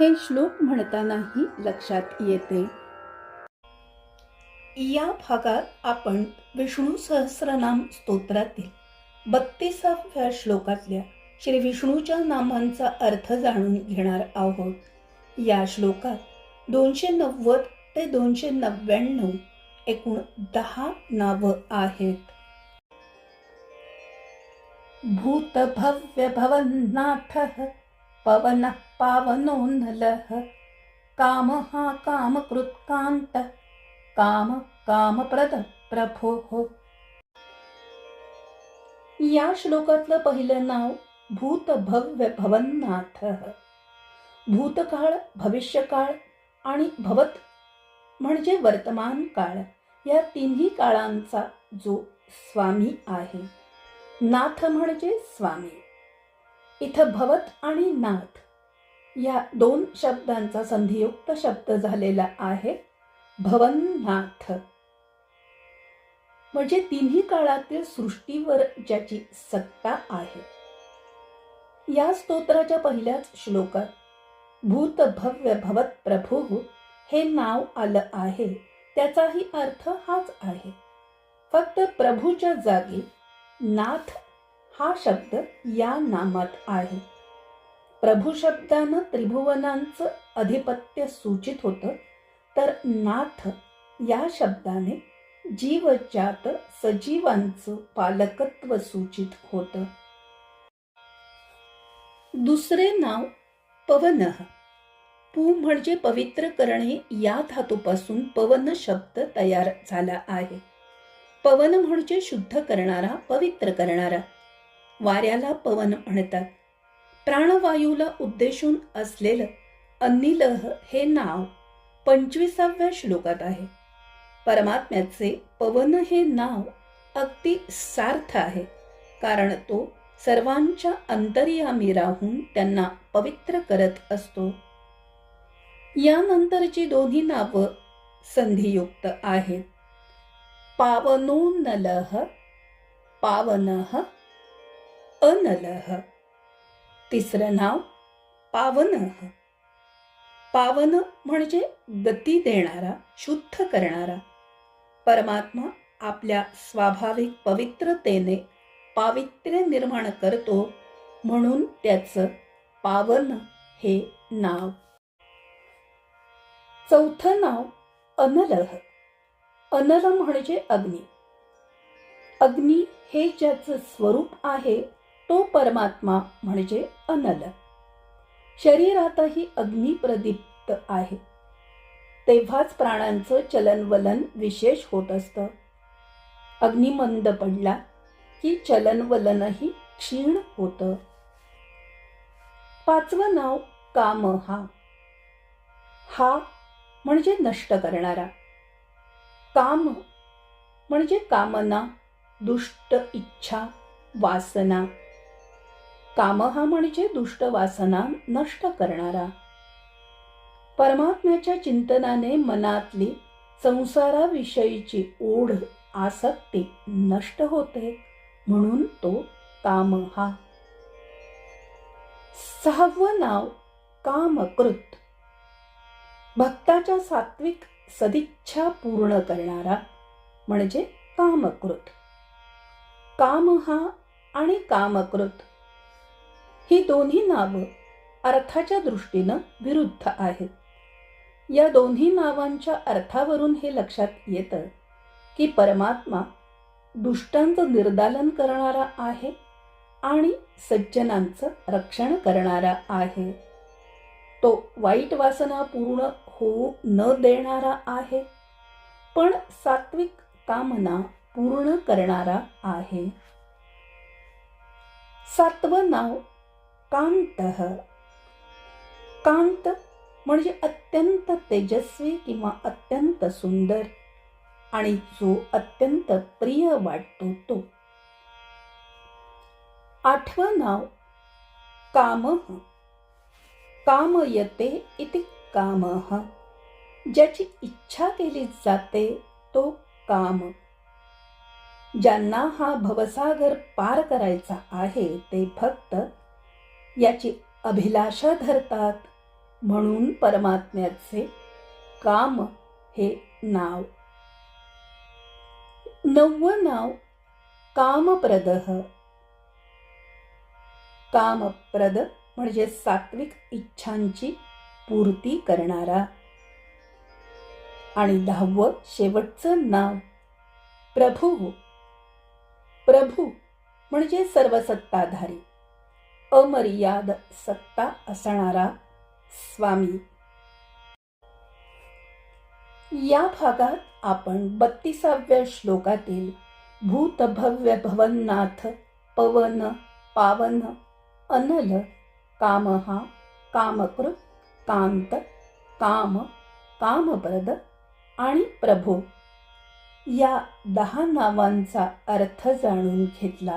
हे श्लोक म्हणतानाही लक्षात येते. या भागात आपण विष्णू सहस्रनाम स्तोत्रातील बत्तीसाव्या श्लोकातल्या श्री विष्णूच्या नामांचा अर्थ जाणून घेणार आहोत. या श्लोकात दोनशे नव्वद ते दोनशे नव्याण्णव एकूण दहा नावं आहेत. भूतभव्य भवन्नाथः पवनः पावनो नलः कामः कामकृत्कान्त काम कामप्रद प्रभो हो। या श्लोकातलं पहिलं नाव भूत भव्य भवन्नाथ भूतकाळ भविष्यकाळ आणि भवत म्हणजे वर्तमान काळ या तिन्ही काळांचा जो स्वामी आहे. नाथ म्हणजे स्वामी. इथं भवत आणि नाथ. या दोन शब्दांचा संधियुक्त शब्द झालेला आहे भवननाथ. म्हणजे तिन्ही काळातील सृष्टीवर ज्याची सत्ता आहे. या स्तोत्राच्या पहिल्याच श्लोकात भूत भव्य भवत प्रभू हे नाव आलं आहे त्याचाही अर्थ हाच आहे. फक्त प्रभूच्या जागी नाथ हा शब्द या नामात आहे. प्रभू शब्दानं त्रिभुवनांचं अधिपत्य सूचित होतं तर नाथ या शब्दाने जीवजात सजीवांचं पालकत्व सूचित होतं. दुसरे नाव पवन. पू म्हणजे पवित्र करणे या धातूपासून पवन शब्द तयार झाला आहे. पवन म्हणजे शुद्ध करणारा पवित्र करणारा. वाऱ्याला पवन म्हणतात. प्राणवायूला उद्देशून असलेलं अन्निलह हे नाव पंचवीसाव्या श्लोकात आहे. परमात्म्याचे पवन हे नाव अगदी सार्थ आहे. कारण तो सर्वांच्या अंतर्यामी राहून त्यांना पवित्र करत असतो. यानंतरची दोन्ही नावं संधियुक्त आहेत. पावनो नलह पावनः अनलह. तिसरं नाव पावनः पावन म्हणजे गती देणारा शुद्ध करणारा. परमात्मा आपल्या स्वाभाविक पवित्रतेने पावित्र्य निर्माण करतो म्हणून त्याचं पावन हे नाव. चौथं नाव अनलह. अनल म्हणजे अग्नी. अग्नी हे ज्याचं स्वरूप आहे तो परमात्मा म्हणजे अनल. शरीरातही अग्नी प्रदीप्त आहे. तेव्हाच प्राणांचं चलनवलन विशेष होत असतं. अग्निमंद पडला की चलनवलनही क्षीण होतं. पाचवं नाव काम हा. हा म्हणजे नष्ट करणारा. काम म्हणजे कामना दुष्ट इच्छा वासना काम हा म्हणजे दुष्ट वासना नष्ट करणारा. परमात्म्याच्या चिंतनाने मनातली संसाराविषयीची ओढ आसक्ती नष्ट होते म्हणून तो काम हा सहावं नाव कामकृत. भक्ताच्या सात्विक सदिच्छा पूर्ण करणारा म्हणजे कामकृत. काम हा आणि कामकृत ही दोन्ही नावं अर्थाच्या दृष्टीनं विरुद्ध आहेत. या दोन्ही नावांच्या अर्थावरून हे लक्षात येतं की परमात्मा दुष्टांचं निर्दालन करणारा आहे आणि सज्जनांचं रक्षण करणारा आहे. तो वाईट वासना पूर्ण होऊ न देणारा आहे पण सात्विक कामना पूर्ण करणारा आहे. सातवं नाव कांत. कांत म्हणजे अत्यंत तेजस्वी किंवा अत्यंत सुंदर आणि जो अत्यंत प्रिय वाटतो तो. आठवं नाव काम. कामयते इति काम. ज्याची इच्छा केली जाते तो काम. ज्यांना हा भवसागर पार करायचा आहे ते फक्त याची अभिलाषा धरतात. म्हणून परमात्म्याचे काम हे नाव. नववं नाव कामप्रद. कामप्रद म्हणजे सात्विक इच्छांची पूर्ती करणारा. आणि दहावं शेवटचं नाव प्रभू. प्रभू म्हणजे सर्वसत्ताधारी. अमर्याद सत्ता असणारा स्वामी. या भागात आपण बत्तीसाव्या श्लोकातील भूतभव्य भवननाथ पवन पावन अनल कामहा कामकृ कांत काम कामप्रद आणि प्रभू. या दहा नावांचा अर्थ जाणून घेतला.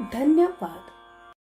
धन्यवाद.